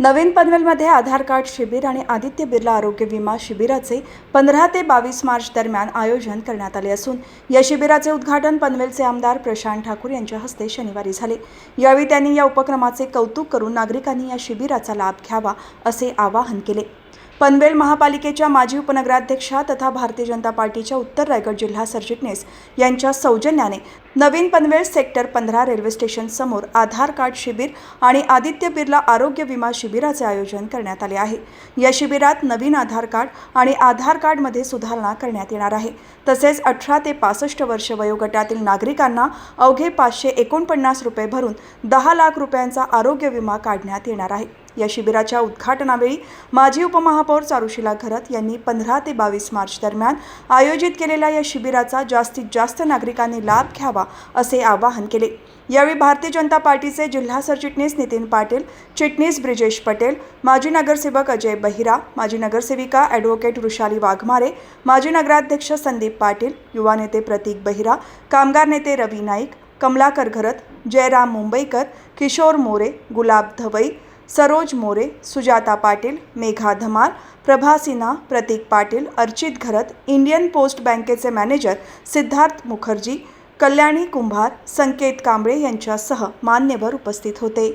नवीन पनवेलमध्ये आधार कार्ड शिबिर आणि आदित्य बिर्ला आरोग्य विमा शिबिराचे पंधरा ते बावीस मार्च दरम्यान आयोजन करण्यात आले असून या शिबिराचे उद्घाटन पनवेलचे आमदार प्रशांत ठाकूर यांच्या हस्ते शनिवारी झाले. यावेळी त्यांनी या उपक्रमाचे कौतुक करून नागरिकांनी या शिबिराचा लाभ घ्यावा असे आवाहन केले. पनवेल महापालिकेच्या माजी उपनगराध्यक्षा तथा भारतीय जनता पार्टीच्या उत्तर रायगड जिल्हा सरचिटणीस यांच्या सौजन्याने नवीन पनवेल सेक्टर पंधरा रेल्वे स्टेशन समोर आधार कार्ड शिबिर आणि आदित्य बिर्ला आरोग्य विमा शिबिराचे आयोजन करण्यात आले आहे. या शिबिरात नवीन आधार कार्ड आणि आधार कार्डमध्ये सुधारणा करण्यात येणार आहे. तसेच अठरा ते पासष्ट वर्ष वयोगटातील नागरिकांना अवघे पाचशे एकोणपन्नास रुपये भरून दहा लाख रुपयांचा आरोग्य विमा काढण्यात येणार आहे. या शिबिराच्या उद्घाटनावेळी माजी उपमहापौर चारुशिला घरत यांनी पंधरा ते बावीस मार्च दरम्यान आयोजित केलेल्या या शिबिराचा जास्तीत जास्त नागरिकांनी लाभ घ्यावा असे आवाहन केले. यावेळी भारतीय जनता पार्टीचे जिल्हा सरचिटणीस नितीन पाटील चिटणीस ब्रिजेश पटेल माजी नगरसेवक अजय बहिरा माजी नगरसेविका ॲडव्होकेट वृषाली वाघमारे माजी नगराध्यक्ष संदीप पाटील युवा नेते प्रतीक बहिरा कामगार नेते रवी नाईक कमलाकर घरत जयराम मुंबईकर किशोर मोरे गुलाब धवई सरोज मोरे सुजाता पाटील मेघा धमाल प्रभा सिन्हा प्रतीक पाटील अर्चित घरत इंडियन पोस्ट बँकेचे मॅनेजर सिद्धार्थ मुखर्जी कल्याणी कुंभार संकेत कांबळे यांच्यासह मान्यवर उपस्थित होते.